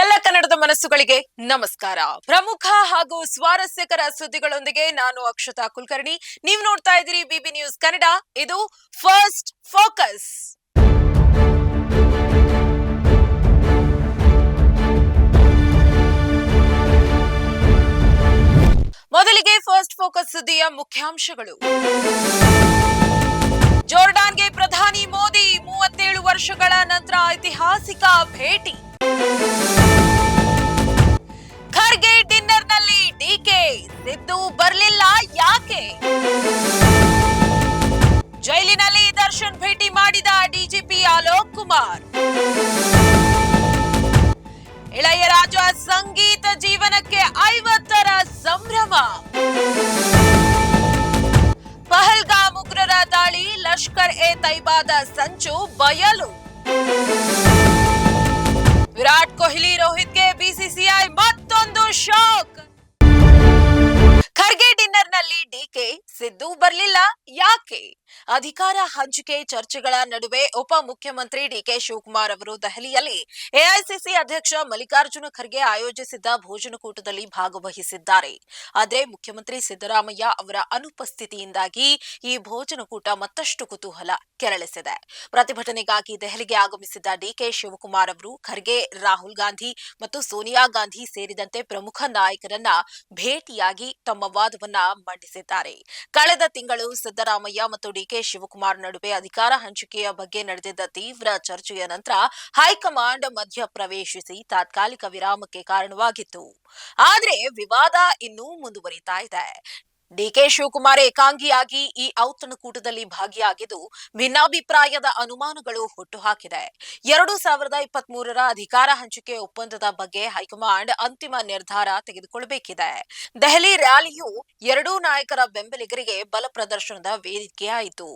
ಎಲ್ಲ ಕನ್ನಡದ ಮನಸ್ಸುಗಳಿಗೆ ನಮಸ್ಕಾರ. ಪ್ರಮುಖ ಹಾಗೂ ಸ್ವಾರಸ್ಯಕರ ಸುದ್ದಿಗಳೊಂದಿಗೆ ನಾನು ಅಕ್ಷತಾ ಕುಲಕರ್ಣಿ. ನೀವು ನೋಡ್ತಾ ಇದ್ದೀರಿ ಬಿಬಿ ನ್ಯೂಸ್ ಕನ್ನಡ. ಇದು ಫಸ್ಟ್ ಫೋಕಸ್. ಮೊದಲಿಗೆ ಫಸ್ಟ್ ಫೋಕಸ್ ಸುದ್ದಿಯ ಮುಖ್ಯಾಂಶಗಳು. ಜೋರ್ಡಾನ್ಗೆ ಪ್ರಧಾನಿ ಮೋದಿ ಮೂವತ್ತೇಳು ವರ್ಷಗಳ ನಂತರ ಐತಿಹಾಸಿಕ ಭೇಟಿ. ಡಿಕೆ ಸಿದ್ದು ಬರ್ಲಿಲ್ಲ ಯಾಕೆ? ಜೈಲಿನಲ್ಲಿ ದರ್ಶನ್ ಭೇಟಿ ಮಾಡಿದ ಡಿಜಿಪಿ ಅಲೋಕ್ ಕುಮಾರ್. ಇಳೆಯರಾಜ ಸಂಗೀತ ಜೀವನಕ್ಕೆ ಐವತ್ತರ ಸಂಭ್ರಮ. ಪಹಲ್ಗಾಮ್ ಉಗ್ರರ ದಾಳಿ, ಲಷ್ಕರ್ ಎ ತೈಬಾದ ಸಂಚು, ಬಯಲು. ವಿರಾಟ್ ಕೊಹ್ಲಿ, ರೋಹಿತ್ಗೆ ಬಿಸಿಸಿಐ ಮತ್ತೊಂದು ಶಾಕ್ ಡಿನ್ನರ್ನಲ್ಲಿ ಡಿಕೆ ಸಿದ್ದು ಬರ್ಲಿಲ್ಲ ಯಾಕೆ? ಅಧಿಕಾರ ಹಂಚಿಕೆ ಚರ್ಚೆಗಳ ನಡುವೆ ಉಪ ಮುಖ್ಯಮಂತ್ರಿ ಡಿಕೆ ಶಿವಕುಮಾರ್ ಅವರು ದೆಹಲಿಯಲ್ಲಿ ಎಐಸಿಸಿ ಅಧ್ಯಕ್ಷ ಮಲ್ಲಿಕಾರ್ಜುನ ಖರ್ಗೆ ಆಯೋಜಿಸಿದ್ದ ಭೋಜನಕೂಟದಲ್ಲಿ ಭಾಗವಹಿಸಿದ್ದಾರೆ. ಆದರೆ ಮುಖ್ಯಮಂತ್ರಿ ಸಿದ್ದರಾಮಯ್ಯ ಅವರ ಅನುಪಸ್ಥಿತಿಯಿಂದಾಗಿ ಈ ಭೋಜನಕೂಟ ಮತ್ತಷ್ಟು ಕುತೂಹಲ ಕೆರಳಿಸಿದೆ. ಪ್ರತಿಭಟನೆಗಾಗಿ ದೆಹಲಿಗೆ ಆಗಮಿಸಿದ್ದ ಡಿಕೆ ಶಿವಕುಮಾರ್ ಅವರು ಖರ್ಗೆ, ರಾಹುಲ್ ಗಾಂಧಿ ಮತ್ತು ಸೋನಿಯಾ ಗಾಂಧಿ ಸೇರಿದಂತೆ ಪ್ರಮುಖ ನಾಯಕರನ್ನ ಭೇಟಿಯಾಗಿ ತಮ್ಮ ವಾದವನ್ನ ಮಂಡಿಸಿದ್ದಾರೆ. ಕಳೆದ ತಿಂಗಳು ಸಿದ್ದರಾಮಯ್ಯ ಮತ್ತು ಡಿಕೆ ಶಿವಕುಮಾರ್ ನಡುವೆ ಅಧಿಕಾರ ಹಂಚಿಕೆಯ ಬಗ್ಗೆ ನಡೆದಿದ್ದ ತೀವ್ರ ಚರ್ಚೆಯ ನಂತರ ಹೈಕಮಾಂಡ್ ಮಧ್ಯ ಪ್ರವೇಶಿಸಿ ತಾತ್ಕಾಲಿಕ ವಿರಾಮಕ್ಕೆ ಕಾರಣವಾಗಿತ್ತು. ಆದರೆ ವಿವಾದ ಇನ್ನೂ ಮುಂದುವರಿತಾ ಇದೆ. ಡಿಕೆ ಶಿವಕುಮಾರ್ ಏಕಾಂಗಿಯಾಗಿ ಈ ಔತಣಕೂಟದಲ್ಲಿ ಭಾಗಿಯಾಗಿದ್ದು ಭಿನ್ನಾಭಿಪ್ರಾಯದ ಅನುಮಾನಗಳು ಹುಟ್ಟುಹಾಕಿದೆ. ಎರಡು ಸಾವಿರದ ಇಪ್ಪತ್ತ್ ಮೂರರ ಅಧಿಕಾರ ಹಂಚಿಕೆ ಒಪ್ಪಂದದ ಬಗ್ಗೆ ಹೈಕಮಾಂಡ್ ಅಂತಿಮ ನಿರ್ಧಾರ ತೆಗೆದುಕೊಳ್ಳಬೇಕಿದೆ ದೆಹಲಿ ರ್ಯಾಲಿಯು ಎರಡೂ ನಾಯಕರ ಬೆಂಬಲಿಗರಿಗೆ ಬಲ ಪ್ರದರ್ಶನದ ವೇದಿಕೆಯಾಯಿತು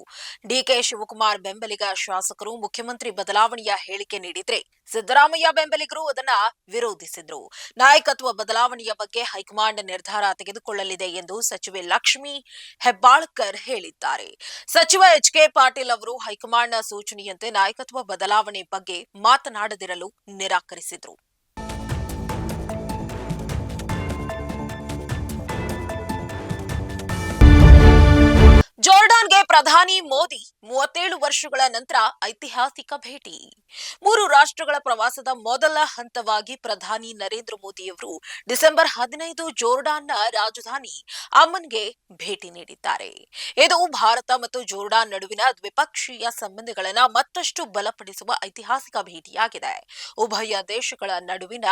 ಡಿಕೆ ಶಿವಕುಮಾರ್ ಬೆಂಬಲಿಗ ಶಾಸಕರು, ಮುಖ್ಯಮಂತ್ರಿ ಬದಲಾವಣೆಯ ಹೇಳಿಕೆ ನೀಡಿದ್ರೆ ಸಿದ್ದರಾಮಯ್ಯ ಬೆಂಬಲಿಗರು ಅದನ್ನ ವಿರೋಧಿಸಿದ್ರು. ನಾಯಕತ್ವ ಬದಲಾವಣೆಯ ಬಗ್ಗೆ ಹೈಕಮಾಂಡ್ ನಿರ್ಧಾರ ತೆಗೆದುಕೊಳ್ಳಲಿದೆ ಎಂದು ಸಚಿವೆ ಲಕ್ಷ್ಮಿ ಹೆಬ್ಬಾಳ್ಕರ್ ಹೇಳಿದ್ದಾರೆ. ಸಚಿವ ಎಚ್ ಕೆ ಪಾಟೀಲ್ ಅವರು ಹೈಕಮಾಂಡ್ನ ಸೂಚನೆಯಂತೆ ನಾಯಕತ್ವ ಬದಲಾವಣೆ ಬಗ್ಗೆ ಮಾತನಾಡದಿರಲು ನಿರಾಕರಿಸಿದ್ರು. ಜೋರ್ಡಾನ್ಗೆ ಪ್ರಧಾನಿ ಮೋದಿ ಮೂವತ್ತೇಳು ವರ್ಷಗಳ ನಂತರ ಐತಿಹಾಸಿಕ ಭೇಟಿ. ಮೂರು ರಾಷ್ಟ್ರಗಳ ಪ್ರವಾಸದ ಮೊದಲ ಹಂತವಾಗಿ ಪ್ರಧಾನಿ ನರೇಂದ್ರ ಮೋದಿಯವರು ಡಿಸೆಂಬರ್ ಹದಿನೈದು ಜೋರ್ಡಾನ್ನ ರಾಜಧಾನಿ ಅಮನ್ಗೆ ಭೇಟಿ ನೀಡಿದ್ದಾರೆ. ಇದು ಭಾರತ ಮತ್ತು ಜೋರ್ಡಾನ್ ನಡುವಿನ ದ್ವಿಪಕ್ಷೀಯ ಸಂಬಂಧಗಳನ್ನು ಮತ್ತಷ್ಟು ಬಲಪಡಿಸುವ ಐತಿಹಾಸಿಕ ಭೇಟಿಯಾಗಿದೆ. ಉಭಯ ದೇಶಗಳ ನಡುವಿನ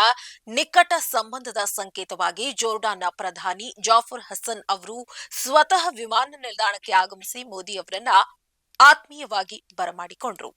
ನಿಕಟ ಸಂಬಂಧದ ಸಂಕೇತವಾಗಿ ಜೋರ್ಡಾನ್ನ ಪ್ರಧಾನಿ ಜಾಫರ್ ಹಸನ್ ಅವರು ಸ್ವತಃ ವಿಮಾನ ನಿಲ್ದಾಣಕ್ಕೆ ಆಗಮಿಸಿ ಮೋದಿ ಅವರನ್ನ ಆತ್ಮೀಯವಾಗಿ ಬರಮಾಡಿಕೊಂಡ್ರು.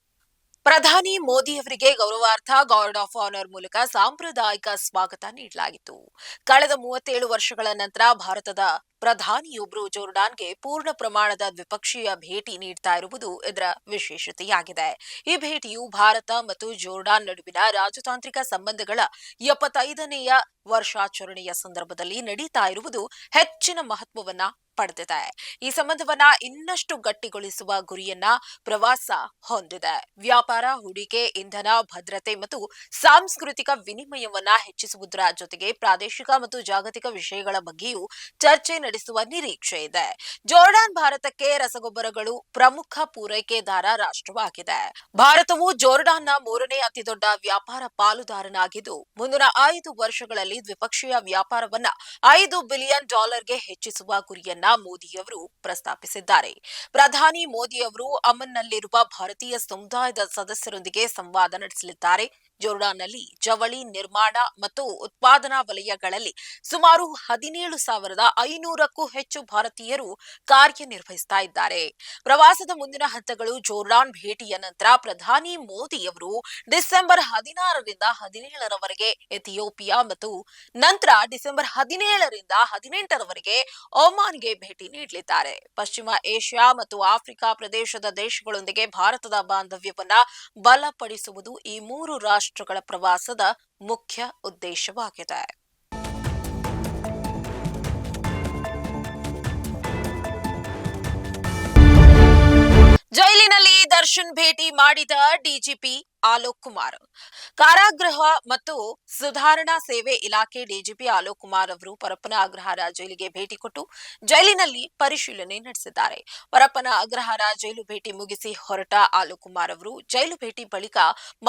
ಪ್ರಧಾನಿ ಮೋದಿ ಅವರಿಗೆ ಗೌರವಾರ್ಥ ಗಾರ್ಡ್ ಆಫ್ ಆನರ್ ಮೂಲಕ ಸಾಂಪ್ರದಾಯಿಕ ಸ್ವಾಗತ ನೀಡಲಾಗಿತ್ತು. ಕಳೆದ ಮೂವತ್ತೇಳು ವರ್ಷಗಳ ನಂತರ ಭಾರತದ ಪ್ರಧಾನಿಯೊಬ್ಬರು ಜೋರ್ಡಾನ್ಗೆ ಪೂರ್ಣ ಪ್ರಮಾಣದ ದ್ವಿಪಕ್ಷೀಯ ಭೇಟಿ ನೀಡ್ತಾ ಇರುವುದು ಇದರ ವಿಶೇಷತೆಯಾಗಿದೆ. ಈ ಭೇಟಿಯು ಭಾರತ ಮತ್ತು ಜೋರ್ಡಾನ್ ನಡುವಿನ ರಾಜತಾಂತ್ರಿಕ ಸಂಬಂಧಗಳ ಎಪ್ಪತ್ತೈದನೆಯ ವರ್ಷಾಚರಣೆಯ ಸಂದರ್ಭದಲ್ಲಿ ನಡೀತಾ ಇರುವುದು ಹೆಚ್ಚಿನ ಮಹತ್ವವನ್ನ ಪಡೆದಿದೆ. ಈ ಸಂಬಂಧವನ್ನ ಇನ್ನಷ್ಟು ಗಟ್ಟಿಗೊಳಿಸುವ ಗುರಿಯನ್ನ ಪ್ರವಾಸ ಹೊಂದಿದೆ. ವ್ಯಾಪಾರ, ಹೂಡಿಕೆ, ಇಂಧನ, ಭದ್ರತೆ ಮತ್ತು ಸಾಂಸ್ಕೃತಿಕ ವಿನಿಮಯವನ್ನ ಹೆಚ್ಚಿಸುವುದರ ಜೊತೆಗೆ ಪ್ರಾದೇಶಿಕ ಮತ್ತು ಜಾಗತಿಕ ವಿಷಯಗಳ ಬಗ್ಗೆಯೂ ಚರ್ಚೆ ನಡೆಸುವ ನಿರೀಕ್ಷೆ ಇದೆ. ಜೋರ್ಡಾನ್ ಭಾರತಕ್ಕೆ ರಸಗೊಬ್ಬರಗಳು ಪ್ರಮುಖ ಪೂರೈಕೆದಾರ ರಾಷ್ಟ್ರವಾಗಿದೆ. ಭಾರತವು ಜೋರ್ಡಾನ್ನ ಮೂರನೇ ಅತಿದೊಡ್ಡ ವ್ಯಾಪಾರ ಪಾಲುದಾರನಾಗಿದ್ದು, ಮುಂದಿನ ಐದು ವರ್ಷಗಳಲ್ಲಿ ದ್ವಿಪಕ್ಷೀಯ ವ್ಯಾಪಾರವನ್ನ ಐದು ಬಿಲಿಯನ್ ಡಾಲರ್ಗೆ ಹೆಚ್ಚಿಸುವ ಗುರಿಯನ್ನ ಮೋದಿಯವರು ಪ್ರಸ್ತಾಪಿಸಿದ್ದಾರೆ. ಪ್ರಧಾನಿ ಮೋದಿಯವರು ಅಮನ್ನಲ್ಲಿರುವ ಭಾರತೀಯ ಸಮುದಾಯದ ಸದಸ್ಯರೊಂದಿಗೆ ಸಂವಾದ ನಡೆಸಲಿದ್ದಾರೆ. ಜೋರ್ಡಾನ್ನಲ್ಲಿ ಜವಳಿ ನಿರ್ಮಾಣ ಮತ್ತು ಉತ್ಪಾದನಾ ವಲಯಗಳಲ್ಲಿ ಸುಮಾರು ಹದಿನೇಳು ಸಾವಿರದ ಐನೂರಕ್ಕೂ ಹೆಚ್ಚು ಭಾರತೀಯರು ಕಾರ್ಯನಿರ್ವಹಿಸ್ತಾ ಇದ್ದಾರೆ. ಪ್ರವಾಸದ ಮುಂದಿನ ಹಂತಗಳು ಜೋರ್ಡಾನ್ ಭೇಟಿಯ ನಂತರ ಪ್ರಧಾನಿ ಮೋದಿ ಅವರು ಡಿಸೆಂಬರ್ ಹದಿನಾರರಿಂದ ಹದಿನೇಳರವರೆಗೆ ಎಥಿಯೋಪಿಯಾ ಮತ್ತು ನಂತರ ಡಿಸೆಂಬರ್ ಹದಿನೇಳರಿಂದ ಹದಿನೆಂಟರವರೆಗೆ ಒಮಾನ್ಗೆ ಭೇಟಿ ನೀಡಲಿದ್ದಾರೆ. ಪಶ್ಚಿಮ ಏಷ್ಯಾ ಮತ್ತು ಆಫ್ರಿಕಾ ಪ್ರದೇಶದ ದೇಶಗಳೊಂದಿಗೆ ಭಾರತದ ಬಾಂಧವ್ಯವನ್ನು ಬಲಪಡಿಸುವುದು ಈ ಮೂರು ರಾಷ್ಟ್ರಗಳ ಪ್ರವಾಸದ ಮುಖ್ಯ ಉದ್ದೇಶವಾಗಿದೆ. ದರ್ಶನ್ ಭೇಟಿ ಮಾಡಿದ ಡಿಜಿಪಿ ಆಲೋಕ್ ಕುಮಾರ್. ಕಾರಾಗೃಹ ಮತ್ತು ಸುಧಾರಣಾ ಸೇವೆ ಇಲಾಖೆ ಡಿಜಿಪಿ ಆಲೋಕ್ ಕುಮಾರ್ ಅವರು ಪರಪ್ಪನ ಅಗ್ರಹಾರ ಜೈಲಿಗೆ ಭೇಟಿ ಕೊಟ್ಟು ಜೈಲಿನಲ್ಲಿ ಪರಿಶೀಲನೆ ನಡೆಸಿದ್ದಾರೆ. ಪರಪ್ಪನ ಅಗ್ರಹಾರ ಜೈಲು ಭೇಟಿ ಮುಗಿಸಿ ಹೊರಟ ಆಲೋಕ್ ಕುಮಾರ್ ಅವರು ಜೈಲು ಭೇಟಿ ಬಳಿಕ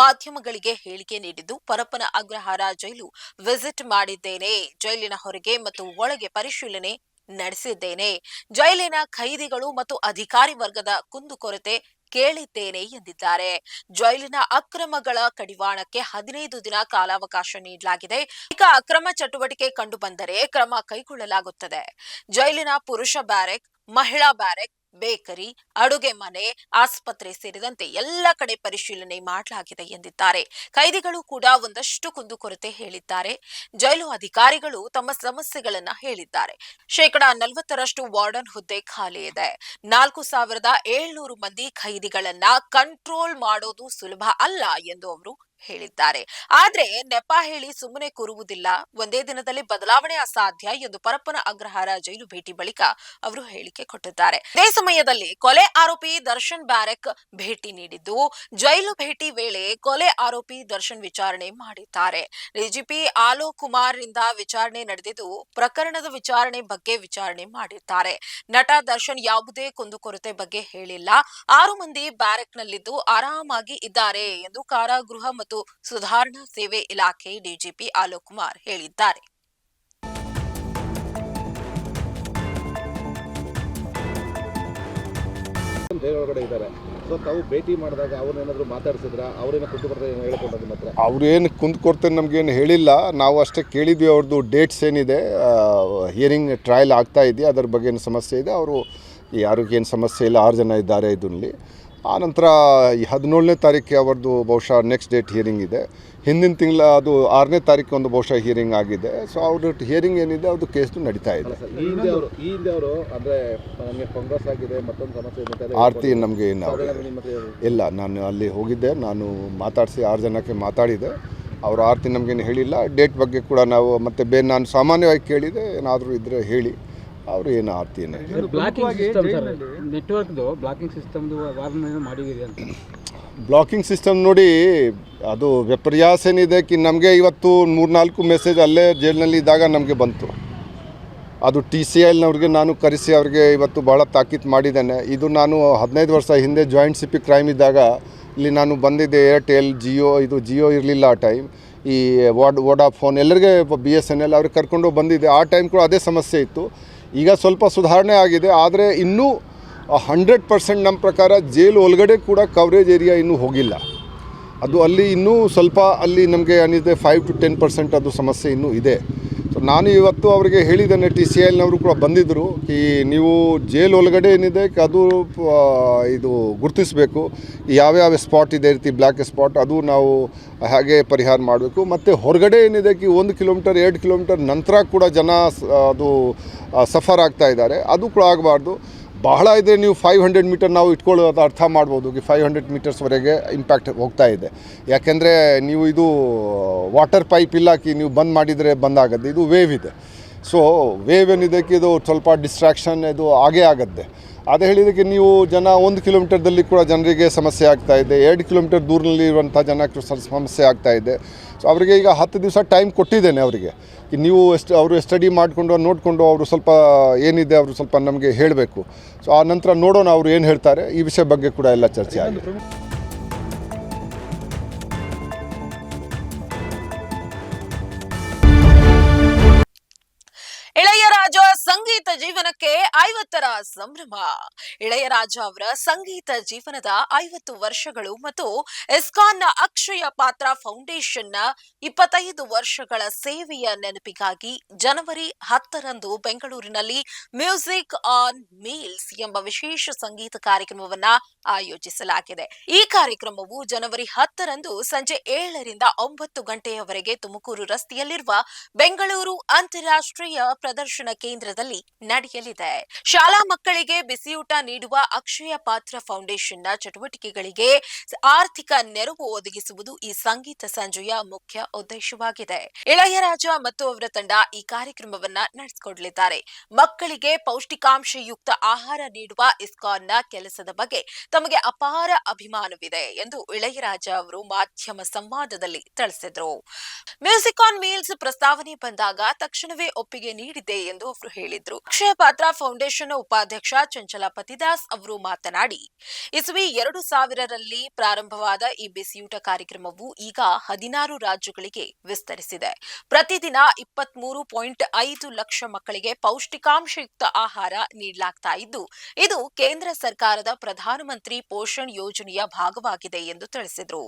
ಮಾಧ್ಯಮಗಳಿಗೆ ಹೇಳಿಕೆ ನೀಡಿದ್ದು, ಪರಪ್ಪನ ಅಗ್ರಹಾರ ಜೈಲು ವಿಸಿಟ್ ಮಾಡಿದ್ದೇನೆ, ಜೈಲಿನ ಹೊರಗೆ ಮತ್ತು ಒಳಗೆ ಪರಿಶೀಲನೆ ನಡೆಸಿದ್ದೇನೆ. ಜೈಲಿನ ಖೈದಿಗಳು ಮತ್ತು ಅಧಿಕಾರಿ ವರ್ಗದ ಕುಂದುಕೊರತೆ ಕೇಳಿದ್ದೇನೆ ಎಂದಿದ್ದಾರೆ. ಜೈಲಿನ ಅಕ್ರಮಗಳ ಕಡಿವಾಣಕ್ಕೆ ಹದಿನೈದು ದಿನ ಕಾಲಾವಕಾಶ ನೀಡಲಾಗಿದೆ. ಈಗ ಅಕ್ರಮ ಚಟುವಟಿಕೆ ಕಂಡು ಬಂದರೆ ಕ್ರಮ ಕೈಗೊಳ್ಳಲಾಗುತ್ತದೆ. ಜೈಲಿನ ಪುರುಷ ಬ್ಯಾರೆಕ್, ಮಹಿಳಾ ಬ್ಯಾರೆಕ್ ಬೇಕರಿ, ಅಡುಗೆ ಮನೆ, ಆಸ್ಪತ್ರೆ ಸೇರಿದಂತೆ ಎಲ್ಲ ಕಡೆ ಪರಿಶೀಲನೆ ಮಾಡಲಾಗಿದೆ ಎಂದಿದ್ದಾರೆ. ಕೈದಿಗಳು ಕೂಡ ಒಂದಷ್ಟು ಕುಂದುಕೊರತೆ ಹೇಳಿದ್ದಾರೆ. ಜೈಲು ಅಧಿಕಾರಿಗಳು ತಮ್ಮ ಸಮಸ್ಯೆಗಳನ್ನ ಹೇಳಿದ್ದಾರೆ. ಶೇಕಡಾ ನಲವತ್ತರಷ್ಟು ವಾರ್ಡನ್ ಹುದ್ದೆ ಖಾಲಿ ಇದೆ. ನಾಲ್ಕು ಸಾವಿರದ ಏಳ್ನೂರು ಮಂದಿ ಖೈದಿಗಳನ್ನ ಕಂಟ್ರೋಲ್ ಮಾಡೋದು ಸುಲಭ ಅಲ್ಲ ಎಂದು ಅವರು ಹೇಳಿದ್ದಾರೆ. ಆದ್ರೆ ನೆಪ ಹೇಳಿ ಸುಮ್ಮನೆ ಕೂರುವುದಿಲ್ಲ. ಒಂದೇ ದಿನದಲ್ಲಿ ಬದಲಾವಣೆ ಅಸಾಧ್ಯ ಎಂದು ಪರಪ್ಪನ ಅಗ್ರಹಾರ ಜೈಲು ಭೇಟಿ ಬಳಿಕ ಅವರು ಹೇಳಿಕೆ ಕೊಟ್ಟಿದ್ದಾರೆ. ಅದೇ ಸಮಯದಲ್ಲಿ ಕೊಲೆ ಆರೋಪಿ ದರ್ಶನ್ ಬ್ಯಾರೆಕ್ ಭೇಟಿ ನೀಡಿದ್ದು. ಜೈಲು ಭೇಟಿ ವೇಳೆ ಕೊಲೆ ಆರೋಪಿ ದರ್ಶನ್ ವಿಚಾರಣೆ ಮಾಡಿದ್ದಾರೆ. ಡಿಜಿಪಿ ಆಲೋಕ್ ಕುಮಾರ್ನಿಂದ ವಿಚಾರಣೆ ನಡೆದಿದ್ದು ಪ್ರಕರಣದ ವಿಚಾರಣೆ ಬಗ್ಗೆ ವಿಚಾರಣೆ ಮಾಡಿದ್ದಾರೆ. ನಟ ದರ್ಶನ್ ಯಾವುದೇ ಕುಂದುಕೊರತೆ ಬಗ್ಗೆ ಹೇಳಿಲ್ಲ. ಆರು ಮಂದಿ ಬ್ಯಾರೆಕ್ನಲ್ಲಿದ್ದು ಆರಾಮಾಗಿ ಇದ್ದಾರೆ ಎಂದು ಕಾರಾಗೃಹ ಸುಧಾರಣಾ ಸೇವೆ ಇಲಾಖೆ ಡಿಜಿಪಿ ಆಲೋಕ್ ಕುಮಾರ್ ಹೇಳಿದ್ದಾರೆ. ಒಳಗಡೆ ಇದ್ದಾರೆ. ಸೊ ತಾವು ಭೇಟಿ ಮಾಡಿದಾಗ ಅವ್ರನ್ನೇನಾದ್ರು ಮಾತಾಡ್ಸಿದ್ರ? ಅವ್ರೇನೋ ಕುಂತು ಏನು ಹೇಳ್ಕೊಂಡು ನಿಮ್ಮ ಹತ್ರ ಅವ್ರೇನು ಕುಂದ್ಕೊಡ್ತಾರೆ ನಮಗೇನು ಹೇಳಿಲ್ಲ. ನಾವು ಅಷ್ಟೇ ಕೇಳಿದ್ವಿ ಅವ್ರದ್ದು ಡೇಟ್ಸ್ ಏನಿದೆ. ಹಿಯರಿಂಗ್ ಟ್ರಯಲ್ ಆಗ್ತಾ ಇದೆಯಾ ಅದ್ರ ಬಗ್ಗೆ ಏನು ಸಮಸ್ಯೆ ಇದೆ? ಅವರು ಯಾರಿಗೇನು ಸಮಸ್ಯೆ ಇಲ್ಲ. ಆರು ಜನ ಇದ್ದಾರೆ ಇದರಲ್ಲಿ ಆನಂತರ ಈ ಹದಿನೇಳನೇ ತಾರೀಕು ಅವ್ರದ್ದು ಬಹುಶಃ ನೆಕ್ಸ್ಟ್ ಡೇಟ್ ಹಿಯರಿಂಗ್ ಇದೆ. ಹಿಂದಿನ ತಿಂಗಳ ಅದು ಆರನೇ ತಾರೀಕು ಒಂದು ಬಹುಶಃ ಹಿಯರಿಂಗ್ ಆಗಿದೆ. ಸೊ ಅವ್ರ ಹಿಯರಿಂಗ್ ಏನಿದೆ ಅದು ಕೇಸ್ದು ನಡೀತಾ ಇದೆ. ಆರ್ತಿ ನಮಗೆ ಏನು ಇಲ್ಲ ನಾನು ಅಲ್ಲಿ ಹೋಗಿದ್ದೆ ನಾನು ಮಾತಾಡಿಸಿ ಆರು ಜನಕ್ಕೆ ಮಾತಾಡಿದೆ. ಅವರು ಆರ್ತಿ ನಮಗೇನು ಹೇಳಿಲ್ಲ. ಡೇಟ್ ಬಗ್ಗೆ ಕೂಡ ನಾವು ಮತ್ತೆ ಬೇರೆ ನಾನು ಸಾಮಾನ್ಯವಾಗಿ ಕೇಳಿದೆ ಏನಾದರೂ ಇದ್ದರೆ ಹೇಳಿ. ಅವರು ಏನು ಆಡ್ತೀನಿ ಬ್ಲಾಕಿಂಗ್ ಸಿಸ್ಟಮ್ ಸರ್. ನೆಟ್ವರ್ಕ್ದು ಬ್ಲಾಕಿಂಗ್ ಸಿಸ್ಟಮ್ದು ವಾರ್ನ್ ಮಾಡಿದ್ದೀರಿ ಅಂತ. ಬ್ಲಾಕಿಂಗ್ ಸಿಸ್ಟಮ್ ನೋಡಿ ಅದು ವಿಪರ್ಯಾಸ ಏನಿದೆ ಕಿ ನಮಗೆ ಇವತ್ತು ಮೂರ್ನಾಲ್ಕು ಮೆಸೇಜ್ ಅಲ್ಲೇ ಜೈಲಿನಲ್ಲಿ ಇದ್ದಾಗ ನಮಗೆ ಬಂತು. ಅದು ಟಿ ಸಿ ಎಲ್ನವ್ರಿಗೆ ನಾನು ಕರೆಸಿ ಅವ್ರಿಗೆ ಇವತ್ತು ಭಾಳ ತಾಕೀತು ಮಾಡಿದ್ದೇನೆ. ಇದು ನಾನು ಹದಿನೈದು ವರ್ಷ ಹಿಂದೆ ಜಾಯಿಂಟ್ ಸಿ ಪಿ ಕ್ರೈಮ್ ಇದ್ದಾಗ ಇಲ್ಲಿ ನಾನು ಬಂದಿದ್ದೆ ಏರ್ಟೆಲ್ ಜಿಯೋ ಇದು ಜಿಯೋ ಇರಲಿಲ್ಲ ಆ ಟೈಮ್ ಈ ವಾಡ್ ವೋಡಾಫೋನ್ ಎಲ್ಲರಿಗೆ ಬಿ ಎಸ್ ಎನ್ ಎಲ್ ಅವ್ರಿಗೆ ಕರ್ಕೊಂಡು ಬಂದಿದ್ದೆ. ಆ ಟೈಮ್ ಕೂಡ ಅದೇ ಸಮಸ್ಯೆ ಇತ್ತು. ಈಗ ಸ್ವಲ್ಪ ಸುಧಾರಣೆ ಆಗಿದೆ, ಆದರೆ ಇನ್ನೂ ಹಂಡ್ರೆಡ್ ಪರ್ಸೆಂಟ್ ನಮ್ಮ ಪ್ರಕಾರ ಜೈಲು ಒಳಗಡೆ ಕೂಡ ಕವರೇಜ್ ಏರಿಯಾ ಇನ್ನೂ ಹೋಗಿಲ್ಲ. ಅದು ಅಲ್ಲಿ ಇನ್ನೂ ಸ್ವಲ್ಪ ಅಲ್ಲಿ ನಮಗೆ ಏನಿದೆ ಫೈವ್ ಟು ಟೆನ್ ಪರ್ಸೆಂಟ್ ಅದು ಸಮಸ್ಯೆ ಇನ್ನೂ ಇದೆ. ನಾನು ಇವತ್ತು ಅವರಿಗೆ ಹೇಳಿದ್ದೇನೆ ಟಿ ಸಿ ಎಲ್ನವರು ಕೂಡ ಬಂದಿದ್ದರು ಈ ನೀವು ಜೇಲ್ ಒಳಗಡೆ ಏನಿದೆ ಅದು ಇದು ಗುರುತಿಸಬೇಕು. ಯಾವ್ಯಾವ ಸ್ಪಾಟ್ ಇದೆ ರೀತಿ ಬ್ಲ್ಯಾಕ್ ಸ್ಪಾಟ್ ಅದು ನಾವು ಹಾಗೆ ಪರಿಹಾರ ಮಾಡಬೇಕು. ಮತ್ತು ಹೊರಗಡೆ ಏನಿದೆ ಕಿ ಒಂದು ಕಿಲೋಮೀಟರ್ ಎರಡು ಕಿಲೋಮೀಟರ್ ನಂತರ ಕೂಡ ಜನ ಅದು ಸಫರ್ ಆಗ್ತಾ ಇದ್ದಾರೆ. ಅದು ಕೂಡ ಆಗಬಾರ್ದು. ಬಹಳ ಇದೆ, ನೀವು ಫೈವ್ ಹಂಡ್ರೆಡ್ ಮೀಟರ್ ನಾವು ಇಟ್ಕೊಳ್ಳೋದು ಅರ್ಥ ಮಾಡ್ಬೋದು. ಫೈವ್ ಹಂಡ್ರೆಡ್ ಮೀಟರ್ಸ್ವರೆಗೆ ಇಂಪ್ಯಾಕ್ಟ್ ಹೋಗ್ತಾ ಇದೆ. ಯಾಕೆಂದರೆ ನೀವು ಇದು ವಾಟರ್ ಪೈಪ್ ಇಲ್ಲ ಕಿ ನೀವು ಬಂದ್ ಮಾಡಿದರೆ ಬಂದಾಗದ್ದು ಇದು ವೇವ್ ಇದೆ. ಸೊ ವೇವ್ ಏನಿದಕ್ಕೆ ಇದು ಸ್ವಲ್ಪ ಡಿಸ್ಟ್ರಾಕ್ಷನ್ ಇದು ಆಗೇ ಆಗುತ್ತೆ. ಅದೇ ಹೇಳಿದಕ್ಕೆ ನೀವು ಜನ ಒಂದು ಕಿಲೋಮೀಟರ್ದಲ್ಲಿ ಕೂಡ ಜನರಿಗೆ ಸಮಸ್ಯೆ ಆಗ್ತಾ ಇದೆ. ಎರಡು ಕಿಲೋಮೀಟರ್ ದೂರದಲ್ಲಿ ಇರುವಂಥ ಜನಕ್ಕೆ ಸಮಸ್ಯೆ ಆಗ್ತಾ ಇದೆ. ಸೊ ಅವರಿಗೆ ಈಗ ಹತ್ತು ದಿವಸ ಟೈಮ್ ಕೊಟ್ಟಿದ್ದೇನೆ ಅವರಿಗೆ. ನೀವು ಎಷ್ಟು ಅವರು ಸ್ಟಡಿ ಮಾಡಿಕೊಂಡು, ನೋಡಿಕೊಂಡು ಅವರು ಸ್ವಲ್ಪ ಏನಿದೆ ಅವರು ಸ್ವಲ್ಪ ನಮಗೆ ಹೇಳಬೇಕು. ಸೊ ಆ ನಂತರ ನೋಡೋಣ ಅವರು ಏನು ಹೇಳ್ತಾರೆ. ಈ ವಿಷಯ ಬಗ್ಗೆ ಕೂಡ ಎಲ್ಲ ಚರ್ಚೆ ಆಗಿದೆ. ಐವತ್ತರ ಸಂಭ್ರಮ. ಇಳೆಯರಾಜ ಅವರ ಸಂಗೀತ ಜೀವನದ ಐವತ್ತು ವರ್ಷಗಳು ಮತ್ತು ಇಸ್ಕಾನ್ನ ಅಕ್ಷಯ ಪಾತ್ರ ಫೌಂಡೇಶನ್ನ ಇಪ್ಪತ್ತೈದು ವರ್ಷಗಳ ಸೇವೆಯ ನೆನಪಿಗಾಗಿ ಜನವರಿ ಹತ್ತರಂದು ಬೆಂಗಳೂರಿನಲ್ಲಿ ಮ್ಯೂಸಿಕ್ ಆನ್ ಮೀಲ್ಸ್ ಎಂಬ ವಿಶೇಷ ಸಂಗೀತ ಕಾರ್ಯಕ್ರಮವನ್ನ ಆಯೋಜಿಸಲಾಗಿದೆ. ಈ ಕಾರ್ಯಕ್ರಮವು ಜನವರಿ ಹತ್ತರಂದು ಸಂಜೆ ಏಳರಿಂದ ಒಂಬತ್ತು ಗಂಟೆಯವರೆಗೆ ತುಮಕೂರು ರಸ್ತೆಯಲ್ಲಿರುವ ಬೆಂಗಳೂರು ಅಂತಾರಾಷ್ಟ್ರೀಯ ಪ್ರದರ್ಶನ ಕೇಂದ್ರದಲ್ಲಿ ನಡೆಯಲಿದೆ. ಶಾಲಾ ಮಕ್ಕಳಿಗೆ ಬಿಸಿಯೂಟ ನೀಡುವ ಅಕ್ಷಯ ಪಾತ್ರ ಫೌಂಡೇಶನ್ನ ಚಟುವಟಿಕೆಗಳಿಗೆ ಆರ್ಥಿಕ ನೆರವು ಒದಗಿಸುವುದು ಈ ಸಂಗೀತ ಸಂಜೆಯ ಮುಖ್ಯ ಉದ್ದೇಶವಾಗಿದೆ. ಇಳಯರಾಜ ಮತ್ತು ಅವರ ತಂಡ ಈ ಕಾರ್ಯಕ್ರಮವನ್ನ ನಡೆಸಿಕೊಡಲಿದ್ದಾರೆ. ಮಕ್ಕಳಿಗೆ ಪೌಷ್ಟಿಕಾಂಶಯುಕ್ತ ಆಹಾರ ನೀಡುವ ಇಸ್ಕಾನ್ನ ಕೆಲಸದ ಬಗ್ಗೆ ತಮಗೆ ಅಪಾರ ಅಭಿಮಾನವಿದೆ ಎಂದು ಇಳಯರಾಜ ಅವರು ಮಾಧ್ಯಮ ಸಂವಾದದಲ್ಲಿ ತಿಳಿಸಿದರು. ಮ್ಯೂಸಿಕ್ ಆನ್ ಮೀಲ್ಸ್ ಪ್ರಸ್ತಾವನೆ ಬಂದಾಗ ತಕ್ಷಣವೇ ಒಪ್ಪಿಗೆ ನೀಡಿದೆ ಎಂದು ಅವರು ಹೇಳಿದರು. ಅಕ್ಷಯ ಪಾತ್ರ ಉಪಾಧ್ಯಕ್ಷ ಚಂಚಲ ಪತಿದಾಸ್ ಅವರು ಮಾತನಾಡಿ, ಇಸುವಿ ಎರಡು ಸಾವಿರರಲ್ಲಿ ಪ್ರಾರಂಭವಾದ ಈ ಬಿಸಿಯೂಟ ಕಾರ್ಯಕ್ರಮವು ಈಗ ಹದಿನಾರು ರಾಜ್ಯಗಳಿಗೆ ವಿಸ್ತರಿಸಿದೆ. ಪ್ರತಿದಿನ ಇಪ್ಪತ್ಮೂರು ಪಾಯಿಂಟ್ ಐದು ಲಕ್ಷ ಮಕ್ಕಳಿಗೆ ಪೌಷ್ಟಿಕಾಂಶಯುಕ್ತ ಆಹಾರ ನೀಡಲಾಗ್ತಾ ಇದ್ದು, ಇದು ಕೇಂದ್ರ ಸರ್ಕಾರದ ಪ್ರಧಾನಮಂತ್ರಿ ಪೋಷಣ್ ಯೋಜನೆಯ ಭಾಗವಾಗಿದೆ ಎಂದು ತಿಳಿಸಿದರು.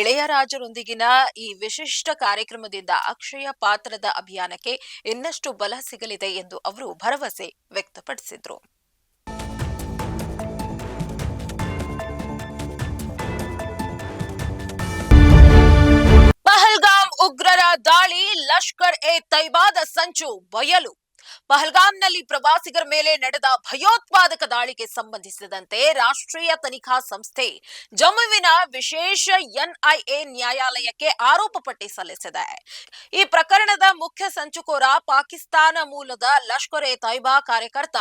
ಎಳೆಯ ರಾಜರೊಂದಿಗಿನ ಈ ವಿಶಿಷ್ಟ ಕಾರ್ಯಕ್ರಮದಿಂದ ಅಕ್ಷಯ ಪಾತ್ರದ ಅಭಿಯಾನಕ್ಕೆ ಇನ್ನಷ್ಟು ಬಲ ಸಿಗಲಿದೆ ಎಂದು ಅವರು ಭರವಸೆ ವ್ಯಕ್ತಪಡಿಸಿದರು. ಪಹಲ್ಗಾಮ್ ಉಗ್ರರ ದಾಳಿ ಲಷ್ಕರ್ ಎ ತೈಬಾದ ಸಂಚು ಬಯಲು. ಪಹಲ್ಗಾಮ್ನಲ್ಲಿ ಪ್ರವಾಸಿಗರ ಮೇಲೆ ನಡೆದ ಭಯೋತ್ಪಾದಕ ದಾಳಿಗೆ ಸಂಬಂಧಿಸಿದಂತೆ ರಾಷ್ಟ್ರೀಯ ತನಿಖಾ ಸಂಸ್ಥೆ ಜಮ್ಮುವಿನ ವಿಶೇಷ ಎನ್ಐಎ ನ್ಯಾಯಾಲಯಕ್ಕೆ ಆರೋಪ ಪಟ್ಟಿ ಸಲ್ಲಿಸಿದೆ. ಈ ಪ್ರಕರಣದ ಮುಖ್ಯ ಸಂಚುಕೋರ ಪಾಕಿಸ್ತಾನ ಮೂಲದ ಲಷ್ಕರ್ ಎ ತೈಬಾ ಕಾರ್ಯಕರ್ತ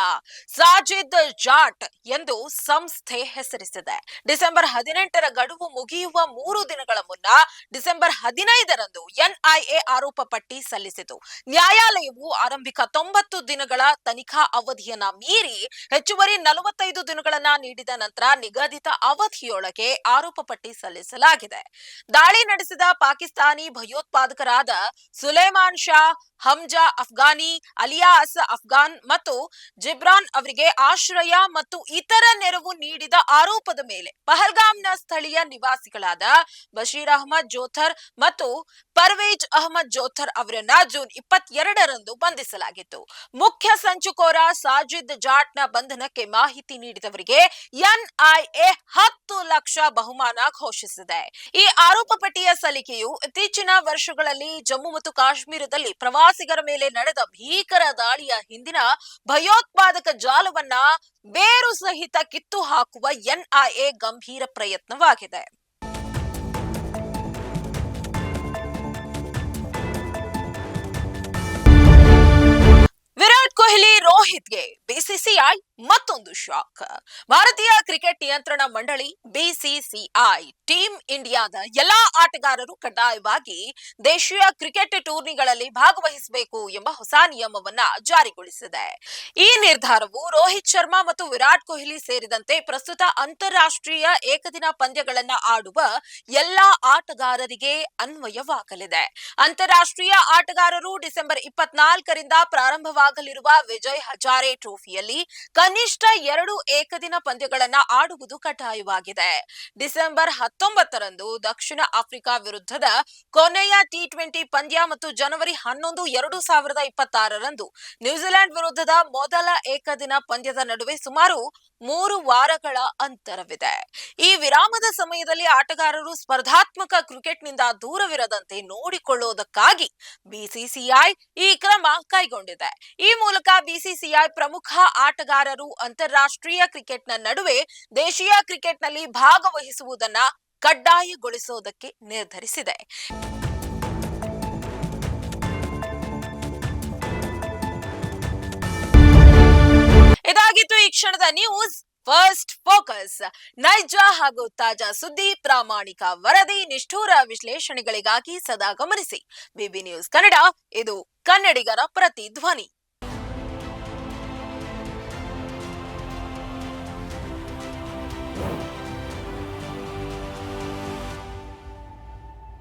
ಸಾಜಿದ್ ಜಾಟ್ ಎಂದು ಸಂಸ್ಥೆ ಹೆಸರಿಸಿದೆ. ಡಿಸೆಂಬರ್ ಹದಿನೆಂಟರ ಗಡುವು ಮುಗಿಯುವ ಮೂರು ದಿನಗಳ ಮುನ್ನ ಡಿಸೆಂಬರ್ ಹದಿನೈದರಂದು ಎನ್ಐಎ ಆರೋಪ ಪಟ್ಟಿ ಸಲ್ಲಿಸಿತು. ನ್ಯಾಯಾಲಯವು ಆರಂಭಿಕ ತೊಂಬತ್ತು ದಿನಗಳ ತನಿಖಾ ಅವಧಿಯನ್ನ ಮೀರಿ ಹೆಚ್ಚುವರಿ ನಲವತ್ತೈದು ದಿನಗಳನ್ನ ನೀಡಿದ ನಂತರ ನಿಗದಿತ ಅವಧಿಯೊಳಗೆ ಆರೋಪ ಪಟ್ಟಿ ಸಲ್ಲಿಸಲಾಗಿದೆ. ದಾಳಿ ನಡೆಸಿದ ಪಾಕಿಸ್ತಾನಿ ಭಯೋತ್ಪಾದಕರಾದ ಸುಲೇಮಾನ್ ಶಾ, ಹಮ್ಜಾ ಅಫ್ಘಾನಿ, ಅಲಿಯಾಸ್ ಅಫ್ಘಾನ್ ಮತ್ತು ಜಿಬ್ರಾನ್ ಅವರಿಗೆ ಆಶ್ರಯ ಮತ್ತು ಇತರ ನೆರವು ನೀಡಿದ ಆರೋಪದ ಮೇಲೆ ಪಹಲ್ಗಾಮ್ನ ಸ್ಥಳೀಯ ನಿವಾಸಿಗಳಾದ ಬಶೀರ್ ಅಹಮದ್ ಜೋಥರ್ ಮತ್ತು ಪರ್ವೇಜ್ ಅಹಮದ್ ಜೋಥರ್ ಅವರನ್ನ ಜೂನ್ ಇಪ್ಪತ್ತೆರಡರಂದು ಬಂಧಿಸಲಾಗಿತ್ತು. ಮುಖ್ಯ ಸಂಚುಕೋರ ಸಾಜಿದ್ ಜಾಟ್ನ ಬಂಧನಕ್ಕೆ ಮಾಹಿತಿ ನೀಡಿದವರಿಗೆ ಎನ್ಐಎ ಹತ್ತು ಲಕ್ಷ ಬಹುಮಾನ ಘೋಷಿಸಿದೆ. ಈ ಆರೋಪ ಪಟ್ಟಿಯ ಸಲ್ಲಿಕೆಯು ಇತ್ತೀಚಿನ ವರ್ಷಗಳಲ್ಲಿ ಜಮ್ಮು ಮತ್ತು ಕಾಶ್ಮೀರದಲ್ಲಿ ಪ್ರವಾಸಿಗರ ಮೇಲೆ ನಡೆದ ಭೀಕರ ದಾಳಿಯ ಹಿಂದಿನ ಭಯೋತ್ಪಾದಕ ಜಾಲವನ್ನ ಬೇರು ಸಹಿತ ಕಿತ್ತು ಹಾಕುವ ಎನ್ಐಎ ಗಂಭೀರ ಪ್ರಯತ್ನವಾಗಿದೆ. ಬಿಸಿಸಿಐ ಮತ್ತೊಂದು ಶಾಕ್. ಭಾರತೀಯ ಕ್ರಿಕೆಟ್ ನಿಯಂತ್ರಣ ಮಂಡಳಿ ಬಿಸಿಸಿಐ ಟೀಮ್ ಇಂಡಿಯಾದ ಎಲ್ಲಾ ಆಟಗಾರರು ಕಡ್ಡಾಯವಾಗಿ ದೇಶೀಯ ಕ್ರಿಕೆಟ್ ಟೂರ್ನಿಗಳಲ್ಲಿ ಭಾಗವಹಿಸಬೇಕು ಎಂಬ ಹೊಸ ನಿಯಮವನ್ನ ಜಾರಿಗೊಳಿಸಿದೆ. ಈ ನಿರ್ಧಾರವು ರೋಹಿತ್ ಶರ್ಮಾ ಮತ್ತು ವಿರಾಟ್ ಕೊಹ್ಲಿ ಸೇರಿದಂತೆ ಪ್ರಸ್ತುತ ಅಂತಾರಾಷ್ಟ್ರೀಯ ಏಕದಿನ ಪಂದ್ಯಗಳನ್ನ ಆಡುವ ಎಲ್ಲಾ ಆಟಗಾರರಿಗೆ ಅನ್ವಯವಾಗಲಿದೆ. ಅಂತಾರಾಷ್ಟ್ರೀಯ ಆಟಗಾರರು ಡಿಸೆಂಬರ್ ಇಪ್ಪತ್ನಾಲ್ಕರಿಂದ ಪ್ರಾರಂಭವಾಗಲಿರುವ ವಿಜಯ್ ಹಜಾರೆ ಟ್ರೋಫಿಯಲ್ಲಿ ಕನಿಷ್ಠ ಎರಡು ಏಕದಿನ ಪಂದ್ಯಗಳನ್ನ ಆಡುವುದು ಕಡ್ಡಾಯವಾಗಿದೆ. ಡಿಸೆಂಬರ್ ಹತ್ತೊಂಬತ್ತರಂದು ದಕ್ಷಿಣ ಆಫ್ರಿಕಾ ವಿರುದ್ಧದ ಕೊನೆಯ ಟಿ ಟ್ವೆಂಟಿ ಪಂದ್ಯ ಮತ್ತು ಜನವರಿ ಹನ್ನೊಂದು ಎರಡು ಸಾವಿರದ ಇಪ್ಪತ್ತಾರರಂದು ನ್ಯೂಜಿಲೆಂಡ್ ವಿರುದ್ಧದ ಮೊದಲ ಏಕದಿನ ಪಂದ್ಯದ ನಡುವೆ ಸುಮಾರು ಮೂರು ವಾರಗಳ ಅಂತರವಿದೆ. ಈ ವಿರಾಮದ ಸಮಯದಲ್ಲಿ ಆಟಗಾರರು ಸ್ಪರ್ಧಾತ್ಮಕ ಕ್ರಿಕೆಟ್ನಿಂದ ದೂರವಿರದಂತೆ ನೋಡಿಕೊಳ್ಳುವುದಕ್ಕಾಗಿ ಬಿಸಿಸಿಐ ಈ ಕ್ರಮ ಕೈಗೊಂಡಿದೆ. ಈ ಮೂಲಕ ಬಿಸಿಸಿಐ ಪ್ರಮುಖ ಆಟಗಾರರು ಅಂತಾರಾಷ್ಟ್ರೀಯ ಕ್ರಿಕೆಟ್ನ ನಡುವೆ ದೇಶೀಯ ಕ್ರಿಕೆಟ್ನಲ್ಲಿ ಭಾಗವಹಿಸುವುದನ್ನ ಕಡ್ಡಾಯಗೊಳಿಸುವುದಕ್ಕೆ ನಿರ್ಧರಿಸಿದೆ. ಇದಾಗಿತ್ತು ಈ ಕ್ಷಣದ ನ್ಯೂಸ್ ಫಸ್ಟ್ ಫೋಕಸ್ ನೈಜ ಹಾಗೂ ತಾಜಾ ಸುದ್ದಿ, ಪ್ರಾಮಾಣಿಕ ವರದಿ, ನಿಷ್ಠೂರ ವಿಶ್ಲೇಷಣೆಗಳಿಗಾಗಿ ಸದಾ ಗಮನಿಸಿ. ಬಿಬಿ ನ್ಯೂಸ್ ಕನ್ನಡ, ಇದು ಕನ್ನಡಿಗರ ಪ್ರತಿಧ್ವನಿ.